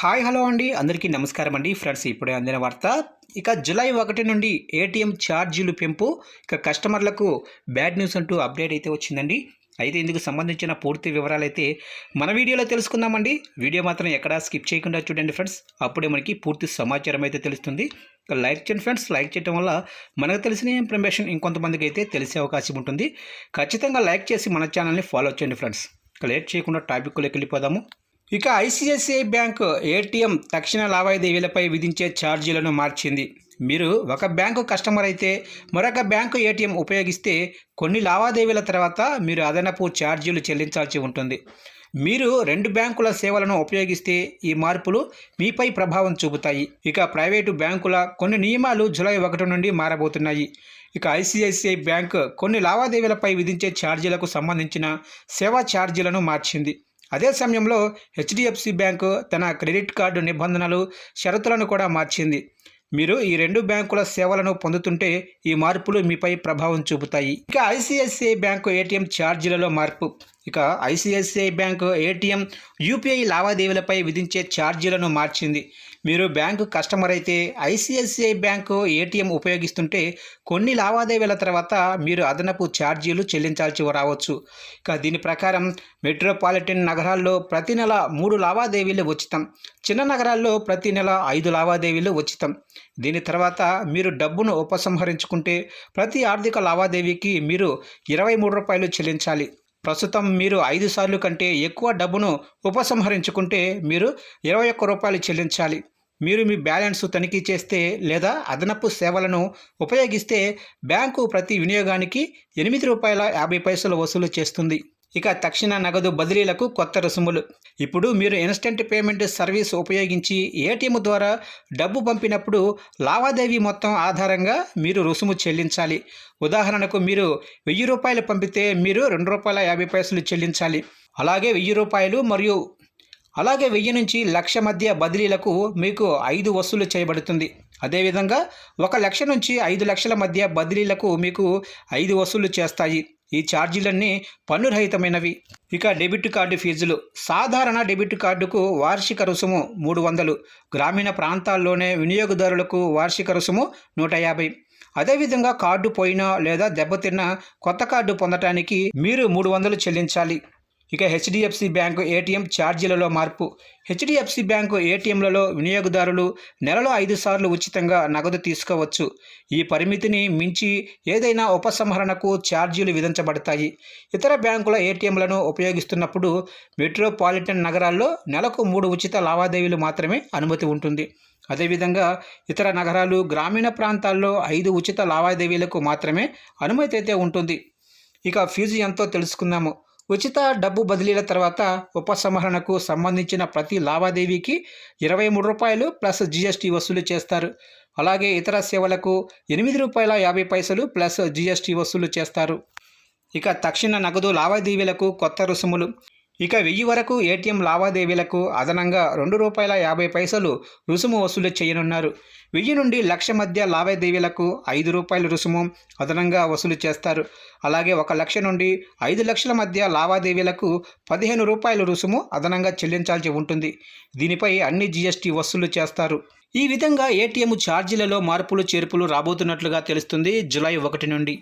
Hi hello అండి. అందరికీ నమస్కారం అండి. ఫ్రెండ్స్ ఇప్పుడే అందిన వార్త. ఇక జులై ఒకటి నుండి ఏటీఎం ఛార్జీలు పెంపు ఇక కస్టమర్లకు బ్యాడ్ న్యూస్ అంటూ అప్డేట్ అయితే వచ్చిందండి. అయితే ఇందుకు సంబంధించిన పూర్తి వివరాలు అయితే మన వీడియోలో తెలుసుకుందామండి. వీడియో మాత్రం ఎక్కడా స్కిప్ చేయకుండా చూడండి ఫ్రెండ్స్. అప్పుడే మనకి పూర్తి సమాచారం అయితే తెలుస్తుంది. లైక్ చేయండి ఫ్రెండ్స్. లైక్ చేయడం వల్ల మనకు తెలిసిన ఇన్ఫర్మేషన్ ఇంకొంతమందికి అయితే తెలిసే అవకాశం ఉంటుంది. ఖచ్చితంగా లైక్ చేసి మన ఛానల్ని ఫాలో చేయండి ఫ్రెండ్స్. లేట్ చేయకుండా టాపిక్లోకి వెళ్ళిపోదాము. ఇక ఐసిఐసిఐ బ్యాంకు ఏటీఎం తక్షణ లావాదేవీలపై విధించే ఛార్జీలను మార్చింది. మీరు ఒక బ్యాంకు కస్టమర్ అయితే మరొక బ్యాంకు ఏటీఎం ఉపయోగిస్తే కొన్ని లావాదేవీల తర్వాత మీరు అదనపు ఛార్జీలు చెల్లించాల్సి ఉంటుంది. మీరు రెండు బ్యాంకుల సేవలను ఉపయోగిస్తే ఈ మార్పులు మీపై ప్రభావం చూపుతాయి. ఇక ప్రైవేటు బ్యాంకుల కొన్ని నియమాలు జూలై ఒకటి నుండి మారబోతున్నాయి. ఇక ఐసిఐసిఐ బ్యాంక్ కొన్ని లావాదేవీలపై విధించే ఛార్జీలకు సంబంధించిన సేవా ఛార్జీలను మార్చింది. అదే సమయంలో హెచ్డిఎఫ్సి బ్యాంకు తన క్రెడిట్ కార్డు నిబంధనలు షరతులను కూడా మార్చింది. మీరు ఈ రెండు బ్యాంకుల సేవలను పొందుతుంటే ఈ మార్పులు మీపై ప్రభావం చూపుతాయి. ఇక ఐసిఐసిఐ బ్యాంకు ఏటీఎం ఛార్జీలలో మార్పు. ఇక ఐసిఐసిఐ బ్యాంకు ఏటీఎం యూపీఐ లావాదేవీలపై విధించే ఛార్జీలను మార్చింది. మీరు బ్యాంకు కస్టమర్ అయితే ఐసిఐసిఐ బ్యాంకు ఏటీఎం ఉపయోగిస్తుంటే కొన్ని లావాదేవీల తర్వాత మీరు అదనపు ఛార్జీలు చెల్లించాల్సి రావచ్చు. ఇక దీని ప్రకారం మెట్రోపాలిటన్ నగరాల్లో ప్రతి నెల మూడు లావాదేవీలు ఉచితం. చిన్న నగరాల్లో ప్రతి నెల ఐదు లావాదేవీలు ఉచితం. దీని తర్వాత మీరు డబ్బును ఉపసంహరించుకుంటే ప్రతి ఆర్థిక లావాదేవీకి మీరు ఇరవై మూడు రూపాయలు చెల్లించాలి. ప్రస్తుతం మీరు ఐదు సార్లు కంటే ఎక్కువ డబ్బును ఉపసంహరించుకుంటే మీరు ఇరవై ఒక్క రూపాయలు చెల్లించాలి. మీరు మీ బ్యాలెన్స్ తనిఖీ చేస్తే లేదా అదనపు సేవలను ఉపయోగిస్తే బ్యాంకు ప్రతి వినియోగానికి ఎనిమిది రూపాయల యాభై పైసలు వసూలు చేస్తుంది. ఇక తక్షణ నగదు బదిలీలకు కొత్త రుసుములు. ఇప్పుడు మీరు ఇన్స్టెంట్ పేమెంట్ సర్వీస్ ఉపయోగించి ఏటీఎం ద్వారా డబ్బు పంపినప్పుడు లావాదేవీ మొత్తం ఆధారంగా మీరు రుసుము చెల్లించాలి. ఉదాహరణకు మీరు వెయ్యి రూపాయలు పంపితే మీరు రెండు రూపాయల యాభై పైసలు చెల్లించాలి. అలాగే వెయ్యి రూపాయలు మరియు అలాగే వెయ్యి నుంచి లక్ష మధ్య బదిలీలకు మీకు ఐదు వసూలు చేయబడుతుంది. అదేవిధంగా ఒక లక్ష నుంచి ఐదు లక్షల మధ్య బదిలీలకు మీకు ఐదు వసూలు చేస్తాయి. ఈ ఛార్జీలన్నీ పన్నురహితమైనవి. ఇక డెబిట్ కార్డు ఫీజులు. సాధారణ డెబిట్ కార్డుకు వార్షిక రుసుము మూడు వందలు. గ్రామీణ ప్రాంతాల్లోనే వినియోగదారులకు వార్షిక రుసుము నూట యాభై. అదేవిధంగా కార్డు పోయినా లేదా దెబ్బతిన్న కొత్త కార్డు పొందటానికి మీరు మూడు వందలు చెల్లించాలి. ఇక హెచ్డిఎఫ్సి బ్యాంకు ఏటీఎం ఛార్జీలలో మార్పు. హెచ్డిఎఫ్సి బ్యాంకు ఏటీఎంలలో వినియోగదారులు నెలలో ఐదు సార్లు ఉచితంగా నగదు తీసుకోవచ్చు. ఈ పరిమితిని మించి ఏదైనా ఉపసంహరణకు ఛార్జీలు విధించబడతాయి. ఇతర బ్యాంకుల ఏటీఎంలను ఉపయోగిస్తున్నప్పుడు మెట్రోపాలిటన్ నగరాల్లో నెలకు మూడు ఉచిత లావాదేవీలు మాత్రమే అనుమతి ఉంటుంది. అదేవిధంగా ఇతర నగరాలు గ్రామీణ ప్రాంతాల్లో ఐదు ఉచిత లావాదేవీలకు మాత్రమే అనుమతి అయితే ఉంటుంది. ఇక ఫీజు ఎంతో తెలుసుకుందాము. ఉచిత డబ్బు బదిలీల తర్వాత ఉపసంహరణకు సంబంధించిన ప్రతి లావాదేవీకి ఇరవై మూడు రూపాయలు ప్లస్ జీఎస్టీ వసూలు చేస్తారు. అలాగే ఇతర సేవలకు ఎనిమిది రూపాయల యాభై పైసలు ప్లస్ జీఎస్టీ వసూలు చేస్తారు. ఇక తక్షణ నగదు లావాదేవీలకు కొత్త రుసుములు. ఇక వెయ్యి వరకు ఏటీఎం లావాదేవీలకు అదనంగా రెండు రూపాయల యాభై పైసలు రుసుము వసూలు చేయనున్నారు. వెయ్యి నుండి లక్ష మధ్య లావాదేవీలకు ఐదు రూపాయల రుసుము అదనంగా వసూలు చేస్తారు. అలాగే ఒక లక్ష నుండి ఐదు లక్షల మధ్య లావాదేవీలకు పదిహేను రూపాయల రుసుము అదనంగా చెల్లించాల్సి ఉంటుంది. దీనిపై అన్ని జీఎస్టీ వసూలు చేస్తారు. ఈ విధంగా ఏటీఎం ఛార్జీలలో మార్పులు చేర్పులు రాబోతున్నట్లుగా తెలుస్తుంది జులై ఒకటి నుండి.